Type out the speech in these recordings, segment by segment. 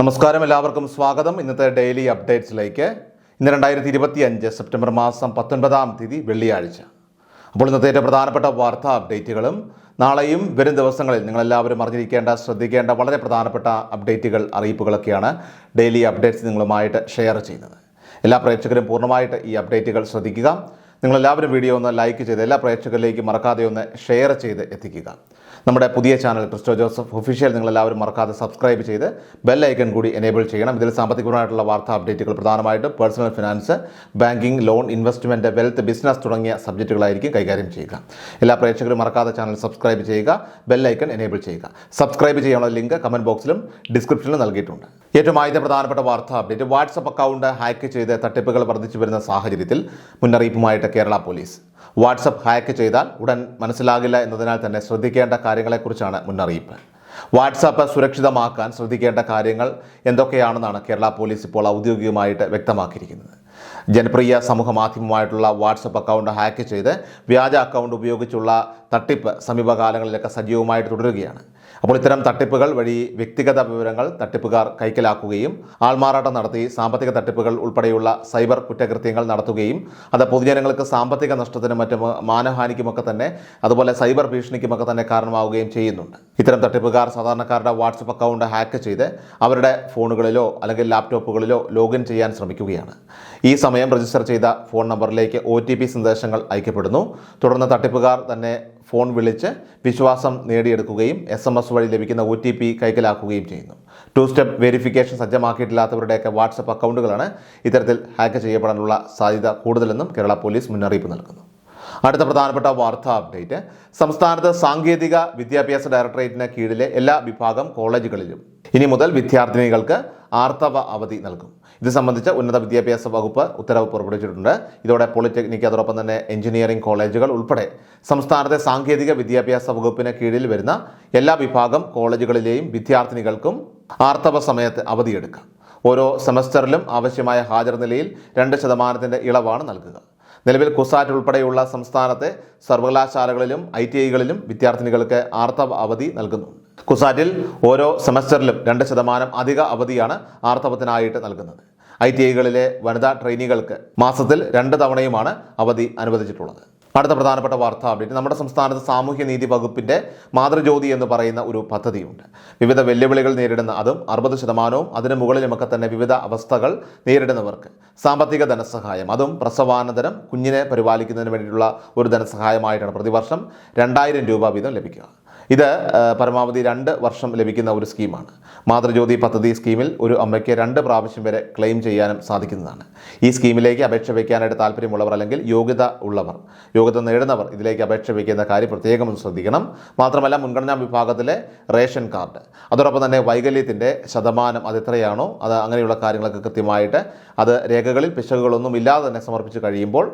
നമസ്കാരം എല്ലാവർക്കും സ്വാഗതം. ഇന്നത്തെ ഡെയിലി അപ്ഡേറ്റ്സിലേക്ക്. ഇന്ന് രണ്ടായിരത്തി ഇരുപത്തി അഞ്ച് സെപ്റ്റംബർ മാസം പത്തൊൻപതാം തീയതി വെള്ളിയാഴ്ച. അപ്പോൾ ഇന്നത്തെ ഏറ്റവും പ്രധാനപ്പെട്ട വാർത്താ അപ്ഡേറ്റുകളും നാളെയും വരും ദിവസങ്ങളിൽ നിങ്ങളെല്ലാവരും അറിഞ്ഞിരിക്കേണ്ട ശ്രദ്ധിക്കേണ്ട വളരെ പ്രധാനപ്പെട്ട അപ്ഡേറ്റുകൾ അറിയിപ്പുകളൊക്കെയാണ് ഡെയിലി അപ്ഡേറ്റ്സ് നിങ്ങളുമായിട്ട് ഷെയർ ചെയ്യുന്നത്. എല്ലാ പ്രേക്ഷകരും പൂർണമായിട്ട് ഈ അപ്ഡേറ്റുകൾ ശ്രദ്ധിക്കുക. നിങ്ങളെല്ലാവരും വീഡിയോ ഒന്ന് ലൈക്ക് ചെയ്ത് എല്ലാ പ്രേക്ഷകരിലേക്കും മറക്കാതെ ഒന്ന് ഷെയർ ചെയ്ത് എത്തിക്കുക. നമ്മുടെ പുതിയ ചാനൽ ക്രിസ്റ്റോ ജോസഫ് ഒഫീഷ്യൽ നിങ്ങളെല്ലാവരും മറക്കാതെ സബ്സ്ക്രൈബ് ചെയ്ത് ബെൽ ഐക്കൺ കൂടി എനേബിൾ ചെയ്യണം. ഇതിൽ സാമ്പത്തികപരമായിട്ടുള്ള വാർത്താ അപ്ഡേറ്റുകൾ പ്രധാനമായിട്ടും personal finance banking loan investment wealth business തുടങ്ങിയ സബ്ജക്റ്റുകളായിരിക്കും കൈകാര്യം ചെയ്യുക. എല്ലാ പ്രേക്ഷകരും മറക്കാതെ ചാനൽ സബ്സ്ക്രൈബ് ചെയ്യുക ബെൽ ഐക്കൺ എനേബിൾ ചെയ്യുക. സബ്സ്ക്രൈബ് ചെയ്യാനുള്ള ലിങ്ക് കമന്റ് ബോക്സിലും ഡിസ്ക്രിപ്ഷനിലും നൽകിയിട്ടുണ്ട്. ഏറ്റവും ആദ്യത്തെ പ്രധാനപ്പെട്ട വാർത്താ അപ്ഡേറ്റ് വാട്സപ്പ് അക്കൗണ്ട് ഹാക്ക് ചെയ്ത് തട്ടിപ്പുകൾ വർദ്ധിച്ചു വരുന്ന സാഹചര്യത്തിൽ മുന്നറിയിപ്പുമായിട്ട് കേരള പോലീസ്. വാട്സപ്പ് ഹാക്ക് ചെയ്താൽ ഉടൻ മനസ്സിലാകില്ല എന്നതിനാൽ തന്നെ ശ്രദ്ധിക്കേണ്ട കാര്യങ്ങളെക്കുറിച്ചാണ് മുന്നറിയിപ്പ്. വാട്സാപ്പ് സുരക്ഷിതമാക്കാൻ ശ്രദ്ധിക്കേണ്ട കാര്യങ്ങൾ എന്തൊക്കെയാണെന്നാണ് കേരള പോലീസ് ഇപ്പോൾ ഔദ്യോഗികമായിട്ട് വ്യക്തമാക്കിയിരിക്കുന്നത്. ജനപ്രിയ സമൂഹ മാധ്യമമായിട്ടുള്ള വാട്സപ്പ് അക്കൗണ്ട് ഹാക്ക് ചെയ്ത് വ്യാജ അക്കൗണ്ട് ഉപയോഗിച്ചുള്ള തട്ടിപ്പ് സമീപകാലങ്ങളിലൊക്കെ സജീവമായിട്ട് തുടരുകയാണ്. അപ്പോൾ ഇത്തരം തട്ടിപ്പുകൾ വഴി വ്യക്തിഗത വിവരങ്ങൾ തട്ടിപ്പുകാർ കൈക്കലാക്കുകയും ആൾമാറാട്ടം നടത്തി സാമ്പത്തിക തട്ടിപ്പുകൾ ഉൾപ്പെടെയുള്ള സൈബർ കുറ്റകൃത്യങ്ങൾ നടത്തുകയും അത് പൊതുജനങ്ങൾക്ക് സാമ്പത്തിക നഷ്ടത്തിനും മറ്റും മാനഹാനിക്കുമൊക്കെ തന്നെ അതുപോലെ സൈബർ ഭീഷണിക്കുമൊക്കെ തന്നെ കാരണമാവുകയും ചെയ്യുന്നുണ്ട്. ഇത്തരം തട്ടിപ്പുകാർ സാധാരണക്കാരുടെ വാട്സപ്പ് അക്കൗണ്ട് ഹാക്ക് ചെയ്ത് അവരുടെ ഫോണുകളിലോ അല്ലെങ്കിൽ ലാപ്ടോപ്പുകളിലോ ലോഗിൻ ചെയ്യാൻ ശ്രമിക്കുകയാണ്. ഈ സമയം രജിസ്റ്റർ ചെയ്ത ഫോൺ നമ്പറിലേക്ക് ഒ ടി പി സന്ദേശങ്ങൾ അയക്കപ്പെടുന്നു. തുടർന്ന് തട്ടിപ്പുകാർ തന്നെ ഫോൺ വിളിച്ച് വിശ്വാസം നേടിയെടുക്കുകയും എസ് എം എസ് വഴി ലഭിക്കുന്ന ഒ ടി പി കൈക്കലാക്കുകയും ചെയ്യുന്നു. ടു സ്റ്റെപ്പ് വെരിഫിക്കേഷൻ സജ്ജമാക്കിയിട്ടില്ലാത്തവരുടെയൊക്കെ വാട്സപ്പ് അക്കൗണ്ടുകളാണ് ഇത്തരത്തിൽ ഹാക്ക് ചെയ്യപ്പെടാനുള്ള സാധ്യത കൂടുതലെന്നും കേരള പോലീസ് മുന്നറിയിപ്പ് നൽകുന്നു. അടുത്ത പ്രധാനപ്പെട്ട വാർത്താ അപ്ഡേറ്റ്. സംസ്ഥാനത്ത് സാങ്കേതിക വിദ്യാഭ്യാസ ഡയറക്ടറേറ്റിന് കീഴിലെ എല്ലാ വിഭാഗം കോളേജുകളിലും ഇനി മുതൽ വിദ്യാർത്ഥിനികൾക്ക് ആർത്തവ അവധി നൽകും. ഇത് സംബന്ധിച്ച് ഉന്നത വിദ്യാഭ്യാസ വകുപ്പ് ഉത്തരവ് പുറപ്പെടുവിച്ചിട്ടുണ്ട്. ഇതോടെ പോളിടെക്നിക് അതോടൊപ്പം തന്നെ എഞ്ചിനീയറിംഗ് കോളേജുകൾ ഉൾപ്പെടെ സംസ്ഥാനത്തെ സാങ്കേതിക വിദ്യാഭ്യാസ വകുപ്പിന് കീഴിൽ വരുന്ന എല്ലാ വിഭാഗം കോളേജുകളിലെയും വിദ്യാർത്ഥിനികൾക്കും ആർത്തവ സമയത്ത് അവധിയെടുക്കാം. ഓരോ സെമസ്റ്ററിലും ആവശ്യമായ ഹാജർ നിലയിൽ രണ്ട് ശതമാനത്തിന്റെ ഇളവാണ് നൽകുക. നിലവിൽ കുസാറ്റ് ഉൾപ്പെടെയുള്ള സംസ്ഥാനത്തെ സർവകലാശാലകളിലും ഐ ടി ഐകളിലും വിദ്യാർത്ഥിനികൾക്ക് ആർത്തവ അവധി നൽകുന്നു കുസാറ്റിൽ ഓരോ സെമസ്റ്ററിലും രണ്ട് ശതമാനം അധിക അവധിയാണ് ആർത്തവത്തിനായിട്ട് നൽകുന്നത്. ഐ ടി ഐകളിലെ വനിതാ ട്രെയിനികൾക്ക് മാസത്തിൽ രണ്ട് തവണയുമാണ് അവധി അനുവദിച്ചിട്ടുള്ളത്. അടുത്ത പ്രധാനപ്പെട്ട വാർത്താ അപ്ഡേറ്റ്. നമ്മുടെ സംസ്ഥാനത്ത് സാമൂഹ്യ നീതി വകുപ്പിന്റെ മാതൃജ്യോതി എന്ന് പറയുന്ന ഒരു പദ്ധതിയുണ്ട്. വിവിധ വെല്ലുവിളികൾ നേരിടുന്ന അതും അറുപത് ശതമാനവും അതിന് മുകളിലുമൊക്കെ തന്നെ വിവിധ അവസ്ഥകൾ നേരിടുന്നവർക്ക്. സാമ്പത്തിക ധനസഹായം അതും പ്രസവാനന്തരം കുഞ്ഞിനെ പരിപാലിക്കുന്നതിന് വേണ്ടിയിട്ടുള്ള ഒരു ധനസഹായമായിട്ടാണ് പ്രതിവർഷം രണ്ടായിരം രൂപ വീതം ലഭിക്കുക. ഇത് പരമാവധി രണ്ട് വർഷം ലഭിക്കുന്ന ഒരു സ്കീമാണ്. മാതൃജ്യോതി പദ്ധതി സ്കീമിൽ ഒരു അമ്മയ്ക്ക് രണ്ട് പ്രാവശ്യം വരെ ക്ലെയിം ചെയ്യാനും സാധിക്കുന്നതാണ്. ഈ സ്കീമിലേക്ക് അപേക്ഷ വയ്ക്കാനായിട്ട് താല്പര്യമുള്ളവർ അല്ലെങ്കിൽ യോഗ്യത ഉള്ളവർ യോഗ്യത നേടുന്നവർ ഇതിലേക്ക് അപേക്ഷ വയ്ക്കുന്ന കാര്യം പ്രത്യേകം ശ്രദ്ധിക്കണം. മാത്രമല്ല മുൻഗണനാ വിഭാഗത്തിലെ റേഷൻ കാർഡ് അതോടൊപ്പം തന്നെ വൈകല്യത്തിന്റെ ശതമാനം അത് എത്രയാണോ അത് അങ്ങനെയുള്ള കാര്യങ്ങളൊക്കെ കൃത്യമായിട്ട് അത് രേഖകളിൽ പിശകുകളൊന്നും ഇല്ലാതെ തന്നെ സമർപ്പിച്ച് കഴിയുമ്പോൾ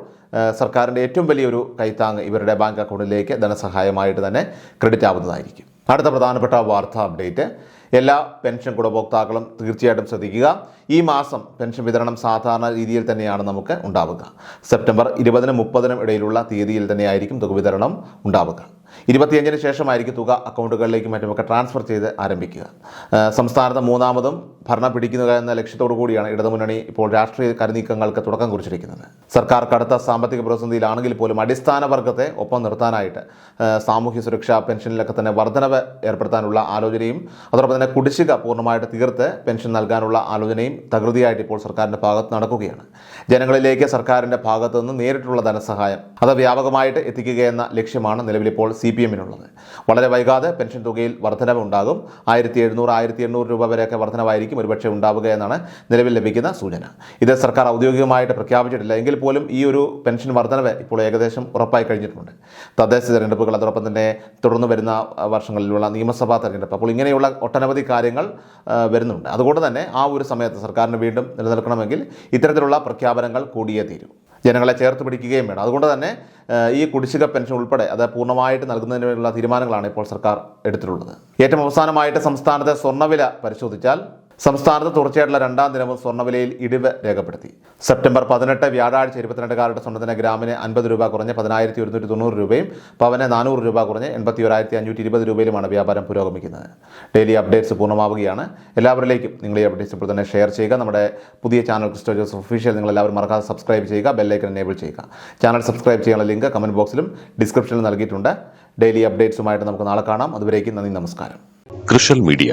സർക്കാരിന്റെ ഏറ്റവും വലിയൊരു കൈത്താങ് ഇവരുടെ ബാങ്ക് അക്കൗണ്ടിലേക്ക് ധനസഹായമായിട്ട് തന്നെ ക്രെഡിറ്റ് ആവുന്നതായിരിക്കും അടുത്ത പ്രധാനപ്പെട്ട വാർത്താ അപ്ഡേറ്റ്. എല്ലാ പെൻഷൻ ഗുണഭോക്താക്കളും തീർച്ചയായിട്ടും ശ്രദ്ധിക്കുക. ഈ മാസം പെൻഷൻ വിതരണം സാധാരണ രീതിയിൽ തന്നെയാണ് നമുക്ക് ഉണ്ടാവുക. സെപ്റ്റംബർ ഇരുപതിനും മുപ്പതിനും ഇടയിലുള്ള തീയതിയിൽ തന്നെയായിരിക്കും തുക വിതരണം ഉണ്ടാവുക. ഇരുപത്തിയഞ്ചിന് ശേഷമായിരിക്കും തുക അക്കൗണ്ടുകളിലേക്ക് മറ്റുമൊക്കെ ട്രാൻസ്ഫർ ചെയ്ത് ആരംഭിക്കുക. സംസ്ഥാനത്ത് മൂന്നാമതും ഭരണം പിടിക്കുക എന്ന ലക്ഷ്യത്തോടു കൂടിയാണ് ഇടതുമുന്നണി ഇപ്പോൾ രാഷ്ട്രീയ കരുനീക്കങ്ങൾക്ക് തുടക്കം കുറിച്ചിരിക്കുന്നത്. സർക്കാർ കടുത്ത സാമ്പത്തിക പ്രതിസന്ധിയിലാണെങ്കിൽ പോലും അടിസ്ഥാന വർഗത്തെ ഒപ്പം നിർത്താനായിട്ട് സാമൂഹ്യ സുരക്ഷാ പെൻഷനിലൊക്കെ തന്നെ വർധനവ് ഏർപ്പെടുത്താനുള്ള ആലോചനയും അതോടൊപ്പം തന്നെ കുടിശ്ശിക പൂർണമായിട്ട് തീർത്ത് പെൻഷൻ നൽകാനുള്ള ആലോചനയും തകൃതിയായിട്ട് ഇപ്പോൾ സർക്കാരിന്റെ ഭാഗത്ത് നടക്കുകയാണ്. ജനങ്ങളിലേക്ക് സർക്കാരിന്റെ ഭാഗത്തു നിന്ന് നേരിട്ടുള്ള ധനസഹായം അത് വ്യാപകമായിട്ട് എത്തിക്കുക എന്ന ലക്ഷ്യമാണ് നിലവിലിപ്പോൾ സി പി എമ്മിനുള്ളത് വളരെ വൈകാതെ പെൻഷൻ തുകയിൽ വർധനവ് ഉണ്ടാകും ആയിരത്തി എഴുന്നൂറ് ആയിരത്തി എണ്ണൂറ് രൂപ വരെയൊക്കെ വർധനവായിരിക്കും ഒരുപക്ഷെ ഉണ്ടാവുക എന്നാണ് നിലവിൽ ലഭിക്കുന്ന സൂചന. ഇത് സർക്കാർ ഔദ്യോഗികമായിട്ട് പ്രഖ്യാപിച്ചിട്ടില്ല. എങ്കിൽ പോലും ഈ ഒരു പെൻഷൻ വർധനവ് ഇപ്പോൾ ഏകദേശം ഉറപ്പായി കഴിഞ്ഞിട്ടുണ്ട്. തദ്ദേശ തിരഞ്ഞെടുപ്പുകൾ അതോടൊപ്പം തന്നെ തുടർന്ന് വരുന്ന വർഷങ്ങളിലുള്ള നിയമസഭാ തെരഞ്ഞെടുപ്പ്. അപ്പോൾ ഇങ്ങനെയുള്ള ഒട്ടനവധി കാര്യങ്ങൾ വരുന്നുണ്ട്. അതുകൊണ്ട് തന്നെ ആ ഒരു സമയത്ത് സർക്കാരിന് വീണ്ടും നിലനിൽക്കണമെങ്കിൽ ഇത്തരത്തിലുള്ള പ്രഖ്യാപനങ്ങൾ കൂടിയേ തീരൂ. ജനങ്ങളെ ചേർത്ത് പിടിക്കുകയും വേണം. അതുകൊണ്ട് തന്നെ ഈ കുടിശ്ശിക പെൻഷൻ ഉൾപ്പെടെ അത് പൂർണമായിട്ട് നൽകുന്നതിനുള്ള തീരുമാനങ്ങളാണ് ഇപ്പോൾ സർക്കാർ എടുത്തിട്ടുള്ളത്. ഏറ്റവും അവസാനമായിട്ട് സംസ്ഥാനത്തെ സ്വർണവില പരിശോധിച്ചാൽ സംസ്ഥാനത്ത് തുടർച്ചയായിട്ടുള്ള രണ്ടാം ദിനവും സ്വർണവിലയിൽ ഇടിവ് രേഖപ്പെടുത്തി. സെപ്റ്റംബർ പതിനെട്ട് വ്യാഴാഴ്ച ഇരുപത്തിരണ്ടുകാരുടെ സ്വർണത്തിന് ഗ്രാമിന് അൻപത് രൂപ കുറഞ്ഞ് പതിനായിരത്തി ഒരുന്നൂറ്റി തൊണ്ണൂറ് രൂപയും പവന് നാനൂറ് രൂപ കുറഞ്ഞ് എൺപത്തി ഒരായിരത്തി അഞ്ഞൂറ്റി ഇരുപത് രൂപയിലുമാണ് വ്യാപാരം പുരോഗമിക്കുന്നത്. ഡെയിലി അപ്ഡേറ്റ്സ് പൂർണമാവുകയാണ്. എല്ലാവരിലേക്കും നിങ്ങൾ ഈ അപ്ഡേറ്റ്സ് ഇപ്പോൾ തന്നെ ഷെയർ ചെയ്യുക. നമ്മുടെ പുതിയ ചാനൽ ക്രിസ്റ്റോ ജോസഫ് ഒഫീഷ്യൽ നിങ്ങൾ എല്ലാവരും മറക്കാതെ സബ്സ്ക്രൈബ് ചെയ്യുക. ബെല്ലൈക്കൻ എനേബിൾ ചെയ്യുക. ചാനൽ സബ്സ്ക്രൈബ് ചെയ്യാനുള്ള ലിങ്ക് കമന്റ് ബോക്സിലും ഡിസ്ക്രിപ്ഷനിലും നൽകിയിട്ടുണ്ട്. ഡെയിലി അപ്ഡേറ്റ്സുമായിട്ട് നമുക്ക് നാളെ കാണാം. അതുവരേക്കും നന്ദി നമസ്കാരം. കൃഷൽ മീഡിയ